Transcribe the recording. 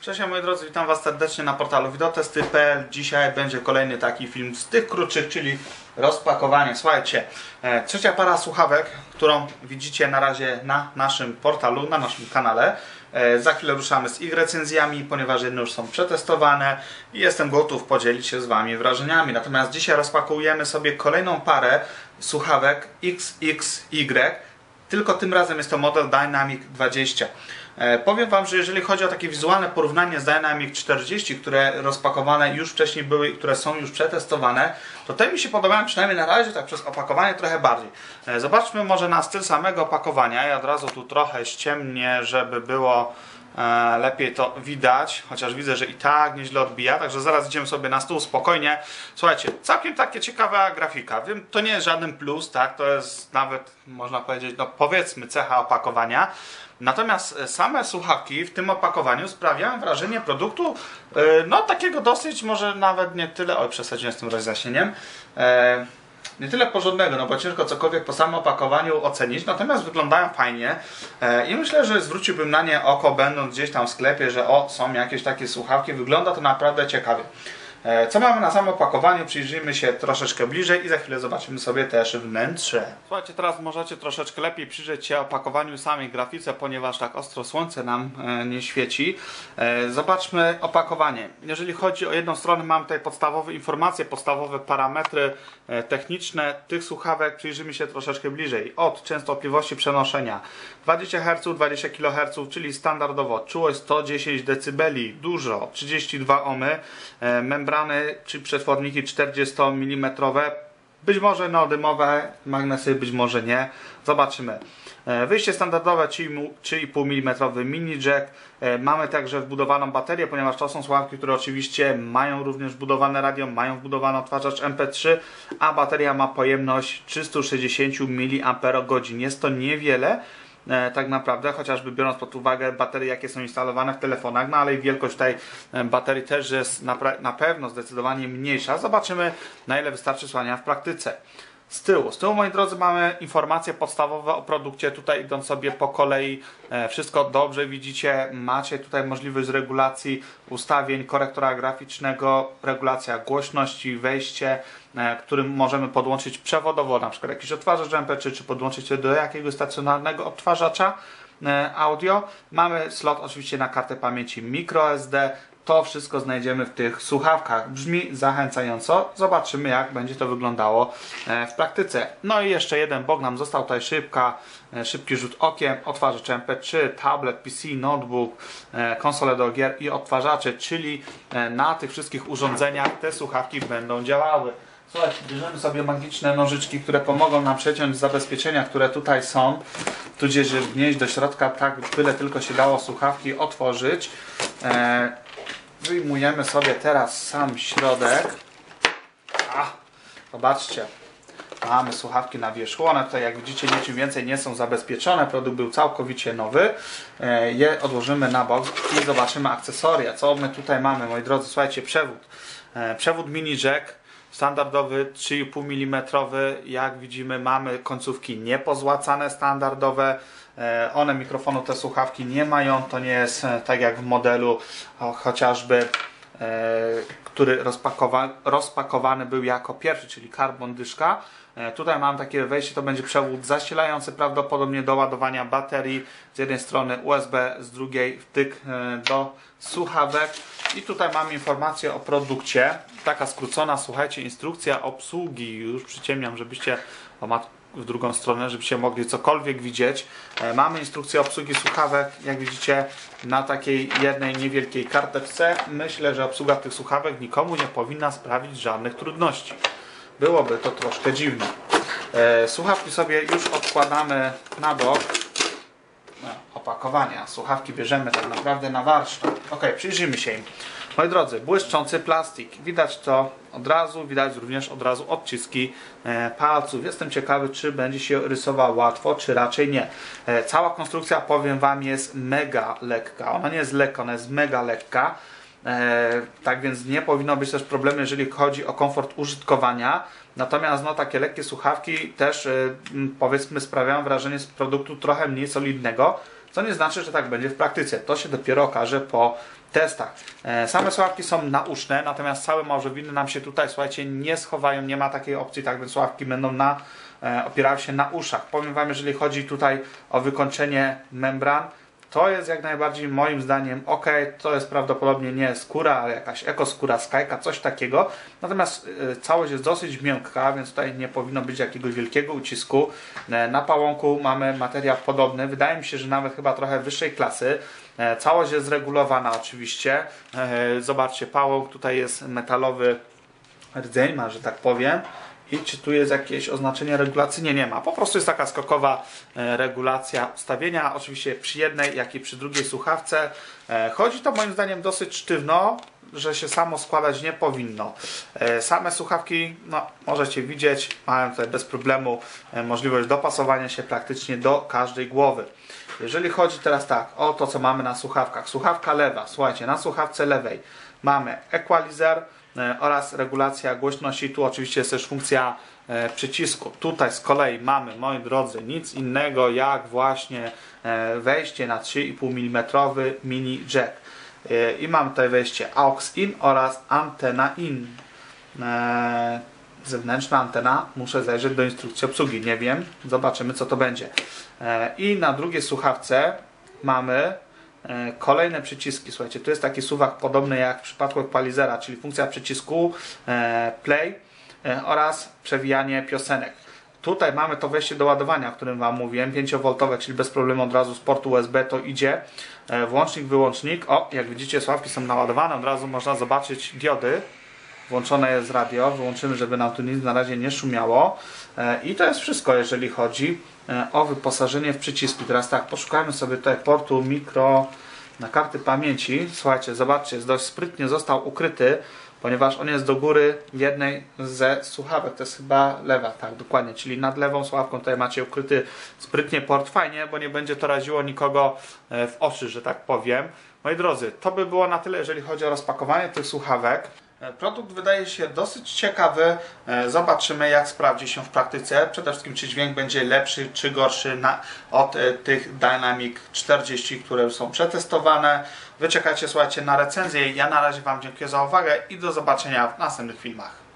Cześć moi drodzy, witam Was serdecznie na portalu widotesty.pl. Dzisiaj będzie kolejny taki film z tych krótszych, czyli rozpakowanie. Słuchajcie, e, trzecia para słuchawek, którą widzicie na razie na naszym portalu, na naszym kanale. E, Za chwilę ruszamy z ich recenzjami, ponieważ jedne już są przetestowane i jestem gotów podzielić się z Wami wrażeniami. Natomiast dzisiaj rozpakujemy sobie kolejną parę słuchawek XXY, tylko tym razem jest to model Dynamic 20. E, Powiem Wam, że jeżeli chodzi o takie wizualne porównanie z Dynamic 40, które rozpakowane już wcześniej były które są już przetestowane, to te mi się podobają przynajmniej na razie tak przez opakowanie trochę bardziej. E, Zobaczmy może na styl samego opakowania. Ja od razu tu trochę ściemnię, żeby było lepiej to widać, chociaż widzę, że i tak nieźle odbija, także zaraz idziemy sobie na stół spokojnie. Słuchajcie, całkiem takie ciekawa grafika. Wiem, to nie jest żaden plus, tak, to jest nawet, można powiedzieć, no powiedzmy cecha opakowania. Natomiast e, same słuchawki w tym opakowaniu sprawiają wrażenie produktu, e, no takiego dosyć, może nawet nie tyle, oj przesadziłem z tym rozjaśnieniem, e, nie tyle porządnego, no bo ciężko cokolwiek po samym opakowaniu ocenić, natomiast wyglądają fajnie e, i myślę, że zwróciłbym na nie oko będąc gdzieś tam w sklepie, że o, są jakieś takie słuchawki, wygląda to naprawdę ciekawie. E, Co mamy na samym opakowaniu? Przyjrzyjmy się troszeczkę bliżej i za chwilę zobaczymy sobie też wnętrze. Słuchajcie, teraz możecie troszeczkę lepiej przyjrzeć się opakowaniu samej grafice, ponieważ tak ostro słońce nam e, nie świeci. E, Zobaczmy opakowanie. Jeżeli chodzi o jedną stronę, mam tutaj podstawowe informacje, podstawowe parametry techniczne tych słuchawek. Przyjrzymy się troszeczkę bliżej. Od częstotliwości przenoszenia 20 Hz, 20 kHz, czyli standardowo czułość 110 dB, dużo 32 ohmy, e, membrany czy przetworniki 40 mm, być może neodymowe magnesy, być może nie. Zobaczymy. E, Wyjście standardowe 3,5 mm mini jack. E, Mamy także wbudowaną baterię, ponieważ to są słuchawki, które oczywiście mają również wbudowane radio, mają wbudowany odtwarzacz MP3, a bateria ma pojemność 360 mAh. Jest to niewiele, tak naprawdę, chociażby biorąc pod uwagę baterie, jakie są instalowane w telefonach, no ale i wielkość tej e, baterii też jest na pewno zdecydowanie mniejsza. Zobaczymy, na ile wystarczy słania w praktyce. Z tyłu, z tyłu moi drodzy mamy informacje podstawowe o produkcie, tutaj idąc sobie po kolei, e, wszystko dobrze widzicie, macie tutaj możliwość regulacji ustawień korektora graficznego, regulacja głośności, wejście, e, którym możemy podłączyć przewodowo, na przykład jakiś odtwarzacz MP3, czy podłączyć się do jakiegoś stacjonarnego odtwarzacza audio. Mamy slot oczywiście na kartę pamięci microSD, to wszystko znajdziemy w tych słuchawkach. Brzmi zachęcająco. Zobaczymy, jak będzie to wyglądało e, w praktyce. No i jeszcze jeden bok nam został tutaj szybka, e, szybki rzut okiem. Odtwarzacz MP3, tablet, PC, notebook, e, konsole do gier i odtwarzacze, czyli e, na tych wszystkich urządzeniach te słuchawki będą działały. Słuchajcie, bierzemy sobie magiczne nożyczki, które pomogą nam przeciąć zabezpieczenia, które tutaj są, tudzież wnieść do środka tak, byle tylko się dało słuchawki otworzyć. E, Wyjmujemy sobie teraz sam środek. A, zobaczcie. Mamy słuchawki na wierzchu. One tutaj, jak widzicie, niczym więcej nie są zabezpieczone. Produkt był całkowicie nowy. E, Je odłożymy na bok i zobaczymy akcesoria. Co my tutaj mamy, moi drodzy? Słuchajcie, przewód. E, Przewód mini jack. Standardowy 3,5 mm. Jak widzimy, mamy końcówki niepozłacane, standardowe. E, One mikrofonu, te słuchawki nie mają. To nie jest e, tak jak w modelu chociażby, który rozpakowa rozpakowany był jako pierwszy, czyli karbon dyszka. E, Tutaj mam takie wejście, to będzie przewód zasilający prawdopodobnie do ładowania baterii. Z jednej strony USB, z drugiej wtyk e, do słuchawek. I tutaj mam informację o produkcie. Taka skrócona, słuchajcie, instrukcja obsługi. Już przyciemniam, żebyście o mat w drugą stronę, żebyście mogli cokolwiek widzieć. E, Mamy instrukcję obsługi słuchawek, jak widzicie, na takiej jednej niewielkiej karteczce. Myślę, że obsługa tych słuchawek nikomu nie powinna sprawić żadnych trudności. Byłoby to troszkę dziwne. E, Słuchawki sobie już odkładamy na bok. No, opakowania. Słuchawki bierzemy tak naprawdę na warsztat. Ok, przyjrzyjmy się im. Moi drodzy, błyszczący plastik. Widać to od razu, widać również od razu odciski e, palców. Jestem ciekawy, czy będzie się rysował łatwo, czy raczej nie. E, cała konstrukcja, powiem Wam, jest mega lekka. Ona nie jest lekka, ona jest mega lekka. E, tak więc nie powinno być też problemu, jeżeli chodzi o komfort użytkowania. Natomiast no, takie lekkie słuchawki też e, powiedzmy sprawiają wrażenie z produktu trochę mniej solidnego, co nie znaczy, że tak będzie w praktyce. To się dopiero okaże po testach. E, Same słuchawki są nauszne, natomiast całe małżowiny nam się tutaj, słuchajcie, nie schowają, nie ma takiej opcji, tak więc słuchawki będą na, opierały się na uszach. Powiem Wam, jeżeli chodzi tutaj o wykończenie membran, to jest jak najbardziej moim zdaniem ok, to jest prawdopodobnie nie skóra, ale jakaś ekoskóra, skajka, coś takiego. Natomiast y, całość jest dosyć miękka, więc tutaj nie powinno być jakiegoś wielkiego ucisku. E, Na pałąku mamy materiał podobny, wydaje mi się, że nawet chyba trochę wyższej klasy. E, Całość jest regulowana oczywiście. E, Zobaczcie, pałąk tutaj jest metalowy rdzeń ma, że tak powiem. I czy tu jest jakieś oznaczenie regulacyjne? Nie ma. Po prostu jest taka skokowa e, regulacja ustawienia. Oczywiście przy jednej, jak i przy drugiej słuchawce. E, Chodzi to moim zdaniem dosyć sztywno, że się samo składać nie powinno. E, Same słuchawki, no możecie widzieć, mają tutaj bez problemu możliwość dopasowania się praktycznie do każdej głowy. Jeżeli chodzi teraz tak o to, co mamy na słuchawkach. Słuchawka lewa, słuchajcie, na słuchawce lewej mamy equalizer, oraz regulacja głośności. Tu oczywiście jest też funkcja e, przycisku. Tutaj z kolei mamy, moi drodzy, nic innego jak właśnie e, wejście na 3,5 mm mini jack. E, I mam tutaj wejście AUX in oraz antena in. E, Zewnętrzna antena, muszę zajrzeć do instrukcji obsługi, nie wiem, zobaczymy co to będzie. E, I na drugiej słuchawce mamy E, Kolejne przyciski, słuchajcie, tu jest taki suwak podobny jak w przypadku equalizera, czyli funkcja przycisku e, play e, oraz przewijanie piosenek. Tutaj mamy to wejście do ładowania, o którym Wam mówiłem, 5V, czyli bez problemu od razu z portu USB to idzie. E, Włącznik, wyłącznik. O, jak widzicie, sławki są naładowane, od razu można zobaczyć diody. Włączone jest radio, wyłączymy, żeby nam tu nic na razie nie szumiało. E, I to jest wszystko, jeżeli chodzi e, o wyposażenie w przyciski. Teraz tak, poszukajmy sobie tutaj portu mikro na karty pamięci. Słuchajcie, zobaczcie, jest dość sprytnie został ukryty, ponieważ on jest do góry jednej ze słuchawek. To jest chyba lewa, tak, dokładnie. Czyli nad lewą słuchawką tutaj macie ukryty sprytnie port. Fajnie, bo nie będzie to raziło nikogo e, w oczy, że tak powiem. Moi drodzy, to by było na tyle, jeżeli chodzi o rozpakowanie tych słuchawek. E, Produkt wydaje się dosyć ciekawy. E, Zobaczymy, jak sprawdzi się w praktyce. Przede wszystkim, czy dźwięk będzie lepszy, czy gorszy na, od e, tych Dynamic 40, które są przetestowane. Wyczekajcie, słuchajcie, na recenzję. Ja na razie Wam dziękuję za uwagę i do zobaczenia w następnych filmach.